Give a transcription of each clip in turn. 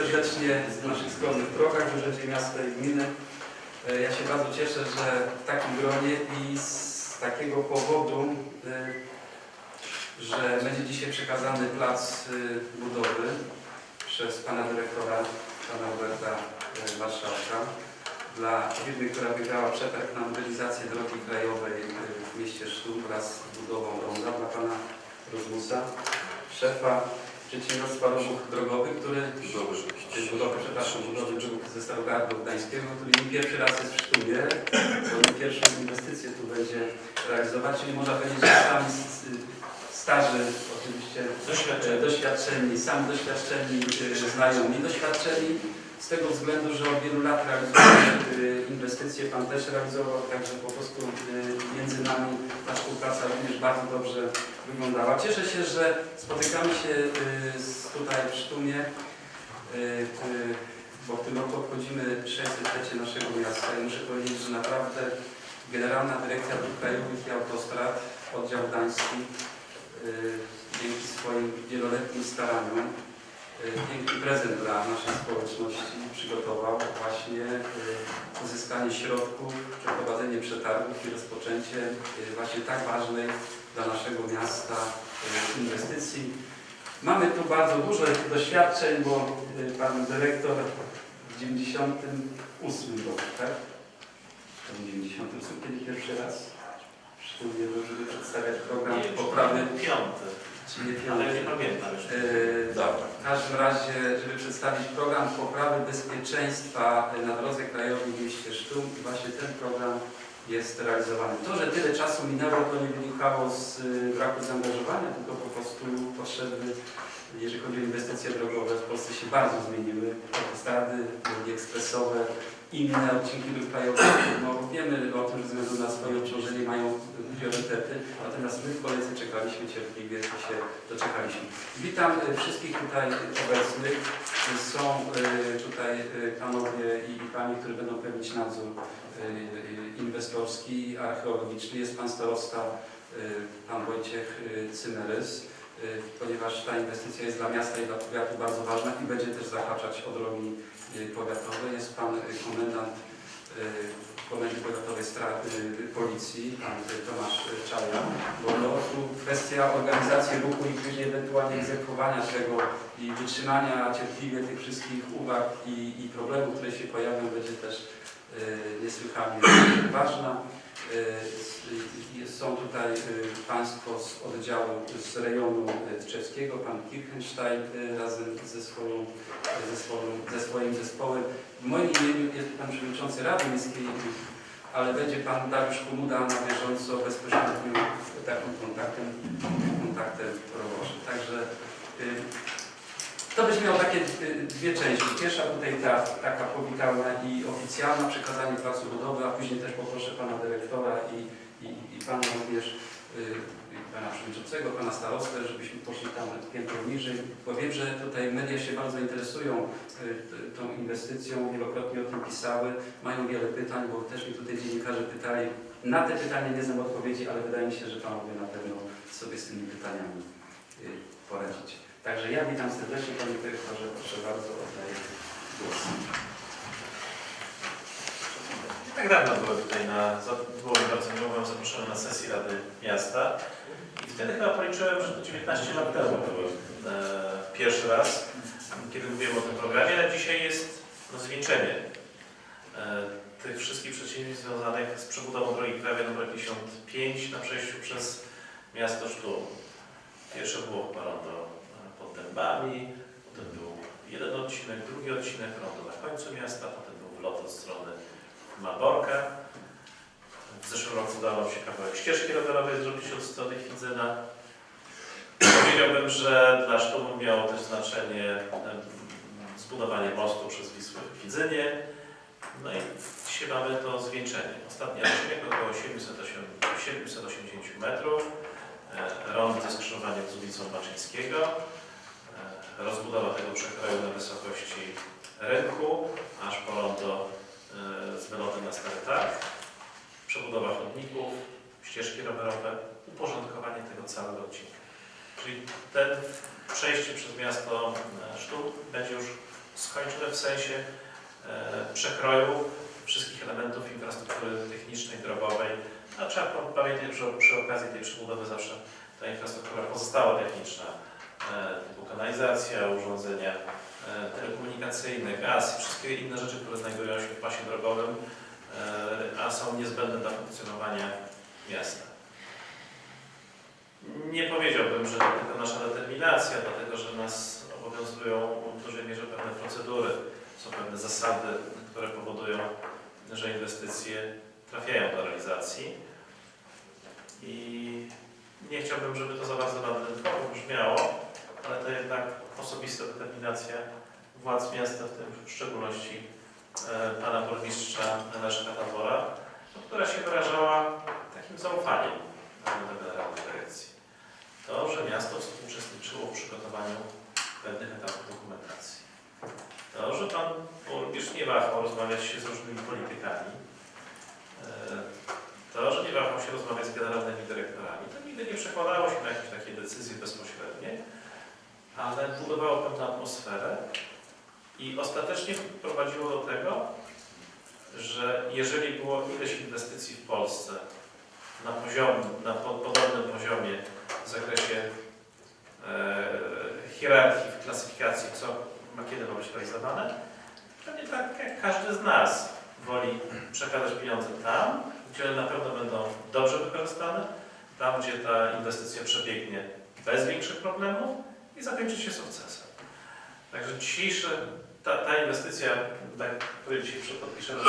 serdecznie w naszych skromnych progach w Urzędzie Miasta i Gminy. E, Ja się bardzo cieszę, że w takim gronie i z takiego powodu, e, że będzie dzisiaj przekazany plac e, budowy przez pana dyrektora, pana Roberta Marszałka dla firmy, która wygrała przetarg na mobilizację drogi krajowej w mieście Sztum wraz z budową ronda dla pana Rozmusa, szefa Przedsiębiorstwa Ruch Drogowy, który Czyli budowy, przepraszam, budowy dróg ze Starogardu Gdańskiego, który nie pierwszy raz jest w Sztumie, bo nie pierwszą inwestycję tu będzie realizować, czyli można powiedzieć, że sami s- starzy, oczywiście e, doświadczeni, sami doświadczeni, e, znajomi, doświadczeni z tego względu, że od wielu lat realizujemy e, inwestycje, Pan też realizował, także po prostu e, między nami ta współpraca również bardzo dobrze wyglądała. Cieszę się, że spotykamy się z- tutaj w Sztumie, bo w tym roku obchodzimy 600-lecie naszego miasta i muszę powiedzieć, że naprawdę Generalna Dyrekcja Dróg Krajowych i Autostrad, oddział Gdański, dzięki swoim wieloletnim staraniom piękny prezent dla naszej społeczności przygotował właśnie uzyskanie środków, przeprowadzenie przetargów i rozpoczęcie e, właśnie tak ważnej dla naszego miasta inwestycji. Mamy tu bardzo dużo doświadczeń, bo pan dyrektor w 98 roku, tak? W 98 kiedy pierwszy raz szkole, żeby przedstawiać program poprawy, Piąty, czy nie ale nie pamiętam już. E, Dobra. w każdym razie, żeby przedstawić program poprawy bezpieczeństwa na drodze krajowej w mieście Sztum i właśnie ten program jest realizowany. To, że tyle czasu minęło, to nie wynikało z y, braku zaangażowania, tylko po prostu potrzeby, jeżeli chodzi o inwestycje drogowe, w Polsce się bardzo zmieniły. Autostrady, drogi ekspresowe, inne odcinki dróg krajowych. No, wiemy o tym, że ze względu na swoje obciążenie mają priorytety, natomiast my w kolejce czekaliśmy cierpliwie i się doczekaliśmy. Witam y, wszystkich tutaj obecnych. Są y, tutaj y, panowie i i panie, którzy będą pełnić nadzór inwestorski i archeologiczny. Jest pan starosta, pan Wojciech Cymerys, ponieważ ta inwestycja jest dla miasta i dla powiatu bardzo ważna i będzie też zahaczać o drogi powiatowe. Jest pan y, komendant y, Komendy Powiatowej y, Policji, pan y, Tomasz y, Czaja, bo no, tu kwestia organizacji ruchu i później ewentualnie egzekwowania tego i wytrzymania cierpliwie tych wszystkich uwag i, i problemów, które się pojawią, będzie też y, niesłychanie ważna. Y, y, Są tutaj y, Państwo z oddziału, z rejonu y, Tczewskiego, Pan Kirchenstein y, razem ze, swoją, ze, swoją, ze swoim zespołem. W moim imieniu jest Pan Przewodniczący Rady Miejskiej, ale będzie Pan Dariusz Komuda na bieżąco bezpośrednim takim kontaktem, kontaktem roboczym. Także y, to będzie miało takie dwie części. Pierwsza tutaj ta taka powitalna i oficjalna, przekazanie placu budowy, a później też poproszę Pana Dyrektora i, i, i Pana również, y, Pana Przewodniczącego, Pana Starostę, żebyśmy poszli tam piętro niżej, bo wiem, że tutaj media się bardzo interesują y, tą inwestycją, wielokrotnie o tym pisały, mają wiele pytań, bo też mi tutaj dziennikarze pytali. Na te pytania nie znam odpowiedzi, ale wydaje mi się, że Panowie na pewno sobie z tymi pytaniami y, poradzicie. Także ja witam serdecznie Panie Dyrektorze, proszę bardzo, oddaję głos. Nie tak dawno byłem tutaj na, mi bardzo miło, byłem zaproszony na sesję Rady Miasta i wtedy chyba policzyłem, że to 19 lat temu byłem e, pierwszy raz, kiedy mówiłem o tym programie, a dzisiaj jest no, zwieńczenie e, tych wszystkich przedsięwzięć związanych z przebudową drogi krajowej nr 55 na przejściu przez miasto Sztum. Pierwsze było chyba rondo pod dębami, potem był jeden odcinek, drugi odcinek, rondo na końcu miasta, potem był wlot od strony Malborka. W zeszłym roku udało się kawałek ścieżki rowerowej zrobić od strony Kwidzyna. Powiedziałbym, że dla Sztumu miało też znaczenie zbudowanie mostu przez Wisłę w. No i dzisiaj mamy to zwieńczenie. Ostatni odcinek około 708 780 metrów. E, Rond ze skrzyżowaniem z ulicą Baczyńskiego. Rozbudowa tego przekroju na wysokości rynku, aż po rondo e, z wylotem na Stary Targ. Przebudowa chodników, ścieżki rowerowe, uporządkowanie tego całego odcinka. Czyli ten przejście przez miasto e, Sztuk będzie już skończone w sensie e, przekroju wszystkich elementów infrastruktury technicznej, drogowej, a trzeba pamiętać, że przy okazji tej przebudowy zawsze ta infrastruktura pozostała techniczna, typu kanalizacja, urządzenia e, telekomunikacyjne, gaz i wszystkie inne rzeczy, które znajdują się w pasie drogowym, e, a są niezbędne dla funkcjonowania miasta. Nie powiedziałbym, że to tylko nasza determinacja, dlatego że nas obowiązują w dużej mierze pewne procedury, są pewne zasady, które powodują, że inwestycje trafiają do realizacji. I nie chciałbym, żeby to za bardzo nadrętwowo brzmiało, ale to jednak osobista determinacja władz miasta, w tym w szczególności e, pana burmistrza Leszka Tawora, no, która się wyrażała takim zaufaniem do Generalnej Dyrekcji. To, że miasto współuczestniczyło w przygotowaniu pewnych etapów dokumentacji. To, że pan burmistrz nie wahał rozmawiać się z różnymi politykami. E, To, że nie wahał się rozmawiać z generalnymi dyrektorami. To nigdy nie przekładało się na jakieś takie decyzje bezpośrednie, ale budowało pewną atmosferę i ostatecznie prowadziło do tego, że jeżeli było ileś inwestycji w Polsce na, poziom, na po, podobnym poziomie w zakresie e, hierarchii, w klasyfikacji, co ma kiedy ma być realizowane, to nie tak jak każdy z nas woli przekazać pieniądze tam, gdzie one na pewno będą dobrze wykorzystane, tam, gdzie ta inwestycja przebiegnie bez większych problemów i zakończy się sukcesem. Także dzisiejszy, ta, ta inwestycja, dla której dzisiaj podpiszemy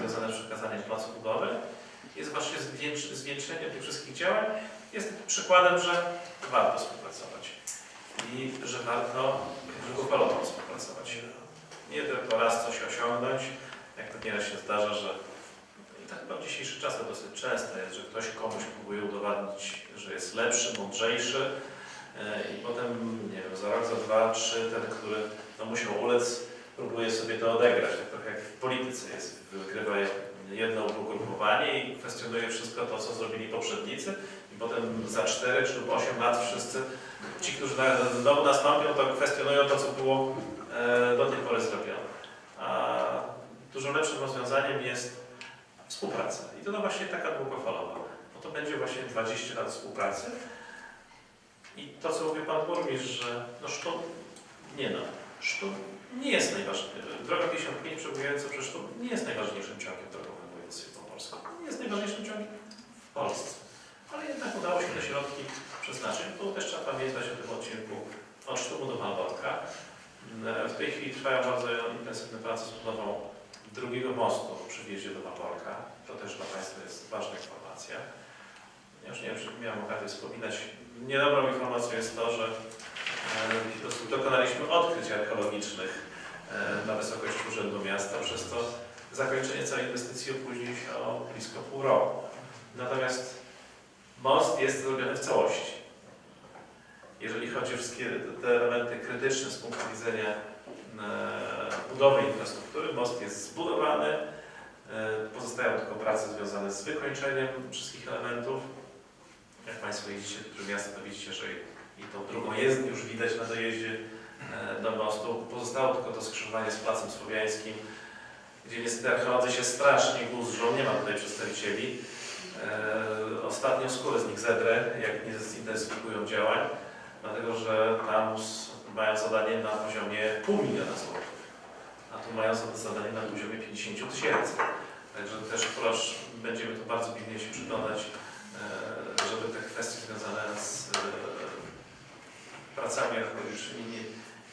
związane z przekazaniem placu budowy, jest właśnie zwieńczeniem tych wszystkich działań. Jest przykładem, że warto współpracować i że warto długofalowo współpracować. Nie tylko raz coś osiągnąć, jak to nieraz się zdarza, że i tak chyba w dzisiejszych czasach dosyć często jest, że ktoś komuś próbuje udowodnić, że jest lepszy, mądrzejszy e, i potem, nie wiem, za rok, za dwa, trzy, ten, który no, musiał ulec, próbuje sobie to odegrać. Tak trochę jak w polityce jest, wygrywa jedno ugrupowanie i kwestionuje wszystko to, co zrobili poprzednicy i potem za 4 czy 8 lat wszyscy ci, którzy znowu nastąpią, to kwestionują to, co było e, do tej pory zrobione. A dużo lepszym rozwiązaniem jest współpraca. I to no właśnie taka długofalowa. Bo to będzie właśnie 20 lat współpracy. I to, co mówi Pan Burmistrz, że no Sztum, nie no, Sztum nie jest najważniejszy. Droga 55 przebiegająca przez Sztum nie jest najważniejszym ciągiem drogowym w województwie pomorskim. Nie jest najważniejszym ciągiem w Polsce. Ale jednak udało się te środki przeznaczyć. Tu też trzeba pamiętać o tym odcinku od Sztumu do Malborka. W tej chwili trwają bardzo intensywne prace z budową drugiego mostu przy wjeździe do Malborka. To też dla Państwa jest ważna informacja. Ja już nie wiem, czy miałem okazję wspominać. Niedobrą informacją jest to, że e, dokonaliśmy odkryć archeologicznych e, na wysokości Urzędu Miasta. Przez to zakończenie całej inwestycji opóźni się o blisko pół roku. Natomiast most jest zrobiony w całości. Jeżeli chodzi o wszystkie te elementy krytyczne z punktu widzenia e, budowy infrastruktury, most jest zbudowany, pozostają tylko prace związane z wykończeniem wszystkich elementów. Jak Państwo jeździcie do miasta, to widzicie, że i tą drugą jest już widać na dojeździe e, do mostu. Pozostało tylko to skrzyżowanie z Placem Słowiańskim, gdzie niestety archeolodzy się strasznie guzżą, nie ma tutaj przedstawicieli. E, Ostatnio skórę z nich zedrę, jak nie zintensyfikują działań, dlatego że tam mają zadanie na poziomie pół miliona złotych, a tu mają za- zadanie na poziomie 50 tysięcy. Także też proszę, będziemy tu bardzo pilnie się przyglądać, e, żeby te kwestie związane z e, pracami archeologicznymi nie,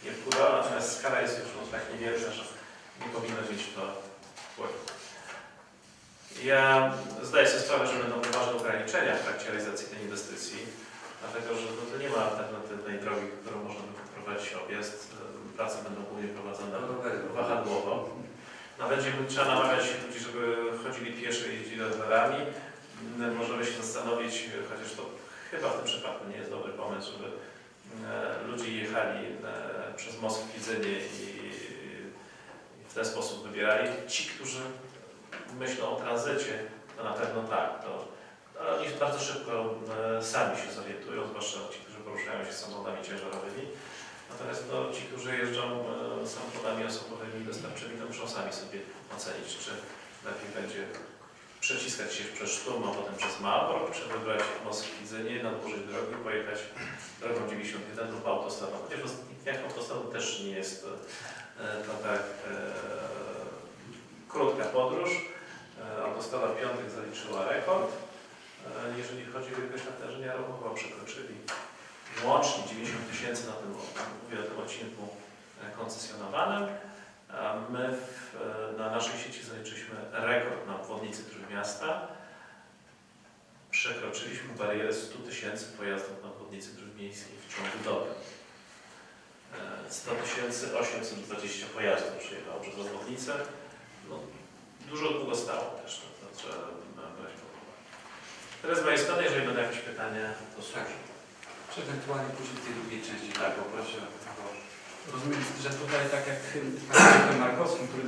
nie wpływały, natomiast skala jest już no, tak niewielka, że nie powinno mieć to wpływu. Ja zdaję sobie sprawę, że będą poważne ograniczenia w trakcie realizacji tej inwestycji, dlatego że no, to nie ma alternatywnej drogi, którą można by wprowadzić objazd. E, Prace będą głównie prowadzone wahadłowo. No, będzie trzeba namawiać ludzi, żeby chodzili pieszo i jeździli rowerami. Możemy się zastanowić, chociaż to chyba w tym przypadku nie jest dobry pomysł, żeby e, ludzie jechali e, przez most w Kwidzynie i, w ten sposób wybierali. Ci, którzy myślą o tranzycie, to na pewno tak. To, ale oni bardzo szybko e, sami się zorientują, zwłaszcza ci, którzy poruszają się samochodami ciężarowymi. Natomiast no, ci, którzy jeżdżą samochodami osobowymi dostawczymi, to muszą sami sobie ocenić, czy lepiej będzie przeciskać się przez sztum, a potem przez Malbork, czy wybrać most Kwidzynie, nadłożyć drogi, pojechać drogą 91 lub autostradą. Chociaż w dniach autostradą też nie jest e, to tak e, krótka podróż. E, autostrada w piątek zaliczyła rekord. E, jeżeli chodzi o wielkość natężenia ruchowego, przekroczyli łącznie 90 tysięcy na tym, mówię o tym odcinku koncesjonowanym. My w, na naszej sieci zaliczyliśmy rekord na obwodnicy Trójmiasta. Przekroczyliśmy barierę 100 tysięcy pojazdów na obwodnicy Trójmiejskiej w ciągu doby. E, 100 820 pojazdów przyjechało przez obwodnicę. No, dużo długo stało też, to, to trzeba brać pod uwagę. Teraz z mojej strony, jeżeli będą jakieś pytania, to słucham. Czy ewentualnie później w tej drugiej części Tak. poproszę o Rozumiem, że tutaj tak jak pan Markowski, który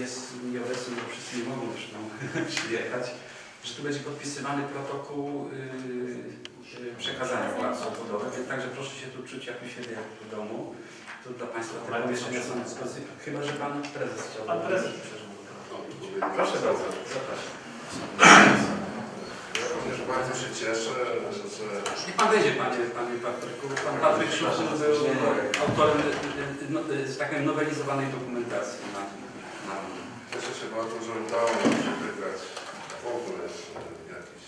jest nieobecny, bo wszyscy nie mogą zresztą przyjechać, że tu będzie podpisywany protokół yy, yy, przekazania władz odbudowy, więc także proszę się tu czuć jak u siebie, jak w domu. To dla Państwa te pomieszczenia są dyspozycji. Chyba, że Pan Prezes chciał. Pan prezes. Proszę bardzo. Zapraszam. Bardzo się cieszę, że I Pan wejdzie, Panie, panie Patryku. Pan Patryk Szulczyn był autorem, no, y, że tak powiem, nowelizowanej dokumentacji na, na cieszę się bardzo, że udało nam się wygrać w ogóle e, jakiś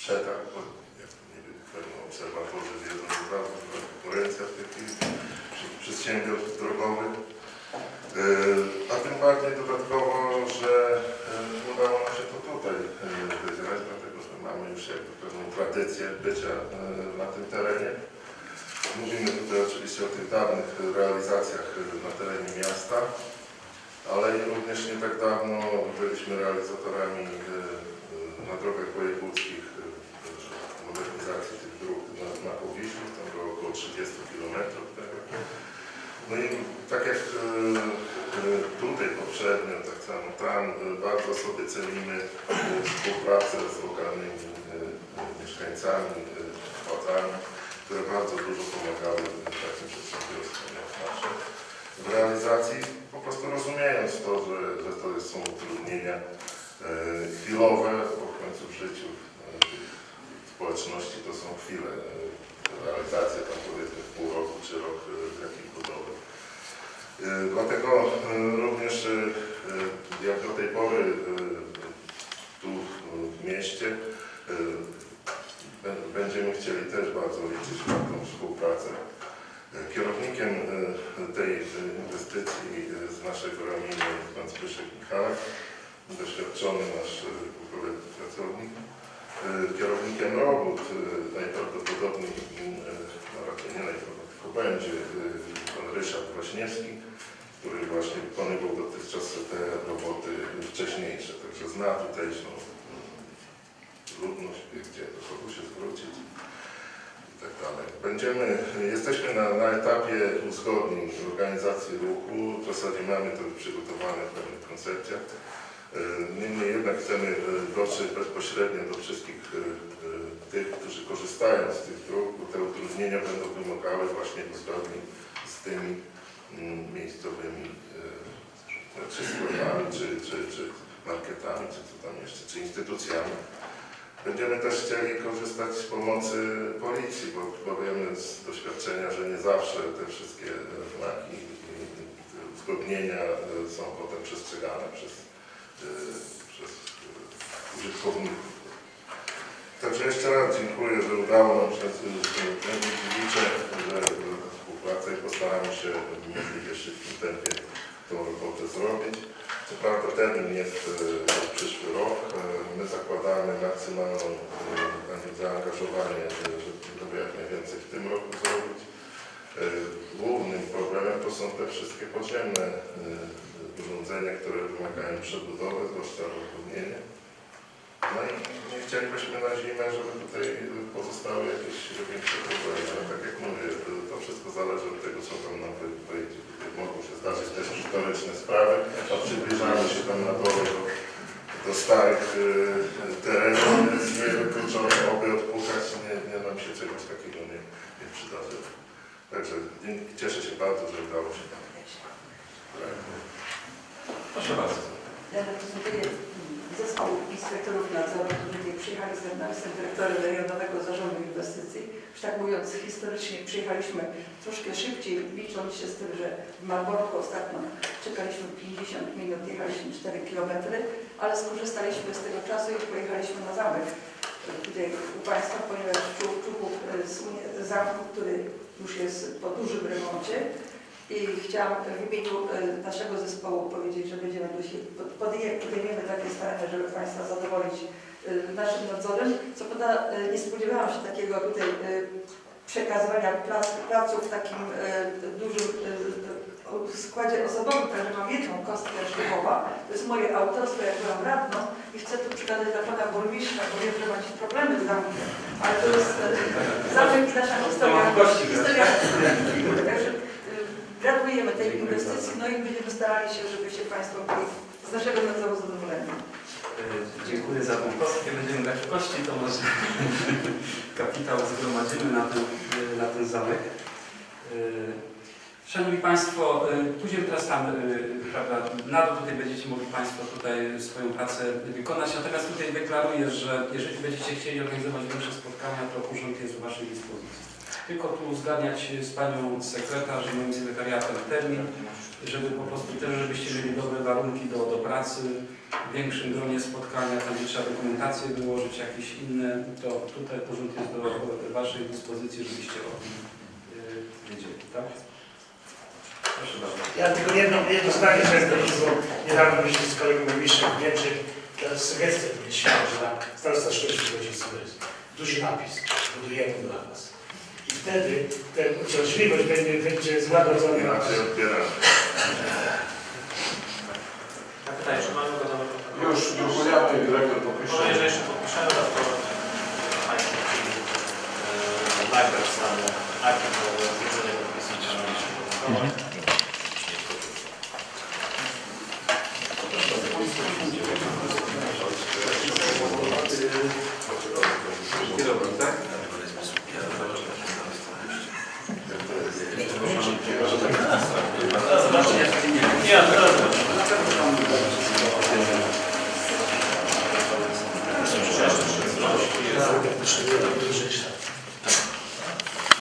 przetarg, bo jak pewno obserwatorzy wiedzą, że bardzo duża konkurencja w tej chwili wśród przedsiębiorstw drogowych. E, A tym bardziej dodatkowo, że e, udało nam się to tutaj e, wygrać, dlatego że mamy już jakby pewną tradycję bycia e, na tym terenie. Mówimy tutaj oczywiście o tych dawnych realizacjach e, na terenie miasta, ale również nie tak dawno byliśmy realizatorami e, na drogach wojewódzkich modernizacji tych dróg na, na Powiślu, tam było około 30 km. No i tak jak tutaj poprzednio, tak samo tam e, bardzo sobie cenimy e, współpracę z lokalnymi mieszkańcami, władzami, które bardzo dużo pomagały takim przedsiębiorstwom jak nasze w realizacji, po prostu rozumiejąc to, że, że to są utrudnienia chwilowe, bo w końcu w życiu społeczności to są chwile. Realizacja tam powiedzmy pół roku czy rok e, jakiej budowy. E, Dlatego e, również e, e, jak do tej pory e, tu w mieście e, bę- będziemy chcieli też bardzo liczyć na tą współpracę. E, Kierownikiem e, tej e, inwestycji e, z naszego ramienia jest pan Zbyszek Michałek, doświadczony nasz e, ogóle pracownik. E, Kierownikiem robót e, najprawdopodobniej, e, no raczej nie najprawdopodobniej, będzie e, pan Ryszard Waśniewski, który właśnie wykonywał dotychczas te roboty wcześniejsze, także zna tutejszą mm, ludność, wie gdzie do kogo się zwrócić i tak dalej. Będziemy, jesteśmy na, na etapie uzgodnień organizacji ruchu, w zasadzie mamy to przygotowane w pewnych koncepcjach. E, Niemniej jednak chcemy e, dotrzeć bezpośrednio do wszystkich e, tych, którzy korzystają z tych dróg, bo te utrudnienia będą wymagały właśnie uzgodnień z tymi miejscowymi e, czy sklepami, czy, czy, czy marketami, czy co tam jeszcze, czy instytucjami. Będziemy też chcieli korzystać z pomocy policji, bo, bo wiemy z doświadczenia, że nie zawsze te wszystkie e, znaki uzgodnienia e, są potem przestrzegane przez, e, przez e, użytkowników. Także jeszcze raz dziękuję, że udało nam się, e, że ta współpraca i postaramy się w możliwie szybkim tempie tą robotę zrobić. Co prawda termin jest e, przyszły rok. E, My zakładamy maksymalną e, zaangażowanie, żeby jak najwięcej w tym roku zrobić. Głównym problemem to są te wszystkie podziemne urządzenia, które wymagają przebudowy, zwłaszcza rozwodnienie. No i nie chcielibyśmy na zimę, żeby tutaj pozostały jakieś większe problemy, ale tak jak mówię, to, wszystko zależy od tego, co tam nam wy- wyjdzie. Tutaj mogą się zdarzyć też historyczne sprawy, a przybliżamy się tam na dole do, do starych y, terenów, więc nie wykluczone, oby odpukać, nie, nie nam się czegoś takiego nie, nie przydarzyło. Także dzięki- cieszę się bardzo, że udało się tam. Proszę bardzo. Ja reprezentuję zespół inspektorów nadzoru, którzy tutaj przyjechali z nami, jestem dyrektorem Rejonowego Zarządu Inwestycji. Już tak mówiąc historycznie przyjechaliśmy troszkę szybciej, licząc się z tym, że w Malborku ostatnio czekaliśmy 50 minut, jechaliśmy 4 km, ale skorzystaliśmy z tego czasu i pojechaliśmy na zamek tutaj u Państwa, ponieważ Czubów e, z zamku, który już jest po dużym remoncie. I chciałam w imieniu e, naszego zespołu powiedzieć, że będziemy podejmiemy takie starania, żeby Państwa zadowolić e, naszym nadzorem. Co prawda e, nie spodziewałam się takiego tutaj przekazywania prac, w takim dużym składzie osobowym, także mam jedną kostkę szlubowa. To jest moje autorstwo, jak byłam radną i chcę tu przekazać dla Pana Burmistrza, bo wiem, że macie problemy z zamkiem, ale to jest zamek i nasza historia. historia. Gratulujemy tej inwestycji, no i będziemy starali się, żebyście Państwo byli z naszego nadzoru zadowoleni. E, Dziękuję za tą kostkę. Będziemy dać kości, to może kapitał zgromadzimy na ten, na ten zamek. E, Szanowni Państwo, e, pójdziemy teraz tam, prawda, na dół tutaj będziecie mogli Państwo tutaj swoją pracę wykonać, natomiast tutaj deklaruję, że jeżeli będziecie chcieli organizować większe spotkania, to urząd jest w Waszej dyspozycji. Tylko tu uzgadniać z Panią Sekretarz i moim sekretariatem termin, żeby po prostu też, żebyście mieli dobre warunki do, do pracy, w większym gronie spotkania, tam gdzie trzeba dokumentację wyłożyć, jakieś inne, to tutaj urząd jest do Waszej dyspozycji, żebyście o tym yy, wiedzieli, tak? Proszę bardzo. Ja tylko jedno, jedno zdanie że bo niedawno byliśmy z kolegą burmistrzem w Niemczech, teraz sugestia będzie śmiała, że tam starosta będzie sugestia. Duży napis, budujemy dla Was. I wtedy ta uciążliwość będzie, będzie złagodzona. Inaczej odbieramy. Ja pytanie, czy mamy gotowe Już drukujemy, dyrektor Może popisze. jeżeli jeszcze podpiszemy, to Państwo chcieli e, nagrać sam akt do złożenia podpisu Kierownik,